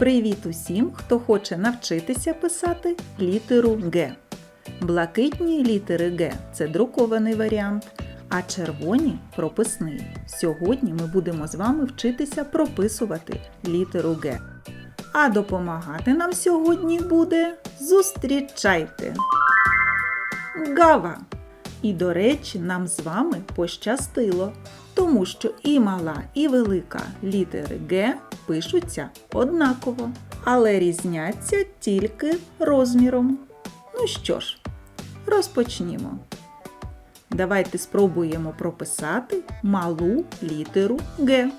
Привіт усім, хто хоче навчитися писати літеру Г. Блакитні літери Г це друкований варіант, а червоні прописний. Сьогодні ми будемо з вами вчитися прописувати літеру Г. А допомагати нам сьогодні буде зустрічайте! Гава! І, до речі, нам з вами пощастило, тому що і мала, і велика літери Г пишуться однаково, але різняться тільки розміром. Ну що ж, розпочнімо. Давайте спробуємо прописати малу літеру Г.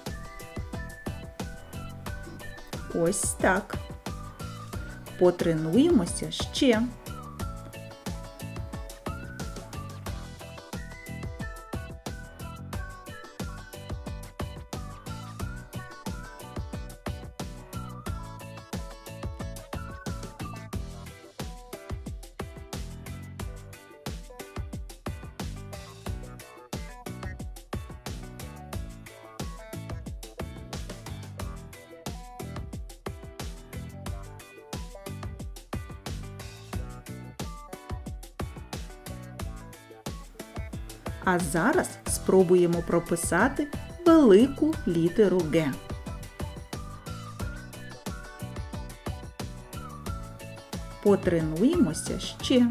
Ось так. Потренуємося ще. А зараз спробуємо прописати велику літеру Г. Потренуємося ще.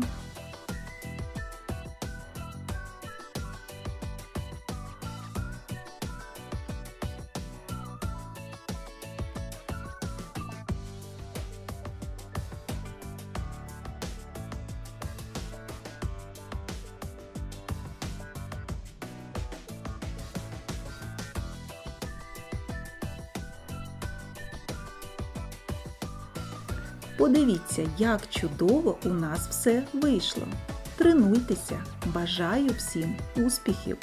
Подивіться, як чудово у нас все вийшло. Тренуйтеся! Бажаю всім успіхів!